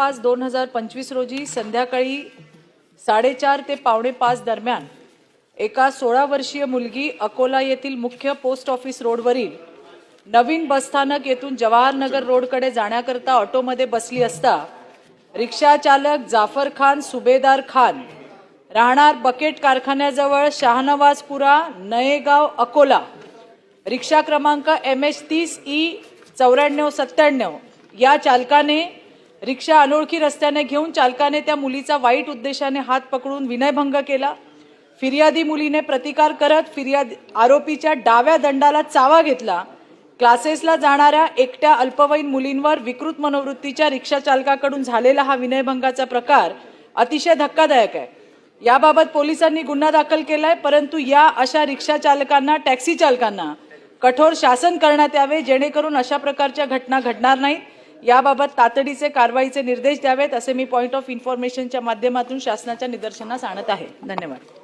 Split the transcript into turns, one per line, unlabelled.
पाच दोन हजार पंचवीस रोजी संध्याकाळी साडेचार ते पावणे पाच दरम्यान एका सोळा वर्षीय मुलगी अकोला येथील मुख्य पोस्ट ऑफिस रोडवरील नवीन बसस्थानक येथून जवाहरनगर रोडकडे जाण्याकरता ऑटोमध्ये बसली असता रिक्षा चालक जाफर खान सुभेदार खान राहणार बकेट कारखान्याजवळ शहानवाजपुरा नयेगाव अकोला. रिक्षा क्रमांक एम एच तीस ई चौऱ्याण्णव सत्त्याण्णव या चालकाने रिक्षा अनोळखी रस्त्याने घेऊन चालकाने त्या मुलीचा वाईट उद्देशाने हात पकडून विनयभंग केला. फिर्यादी मुलीने प्रतिकार करत फिर्याद आरोपीच्या डाव्या दंडाला चावा घेतला. क्लासेसला जाणाऱ्या एकट्या अल्पवयीन मुलींवर विकृत मनोवृत्तीच्या रिक्षा चालकाकडून झालेला हा विनयभंगाचा प्रकार अतिशय धक्कादायक आहे. याबाबत पोलिसांनी गुन्हा दाखल केलाय परंतु या अशा रिक्षा चालकांना टॅक्सी चालकांना कठोर शासन करण्यात यावे जेणेकरून अशा प्रकारच्या घटना घडणार नाहीत. याबाबत तातडीचे कारवाईचे निर्देश द्यावेत असे मी पॉईंट ऑफ इन्फॉर्मेशनच्या माध्यमातून शासनाच्या निदर्शनास आणत आहे. धन्यवाद.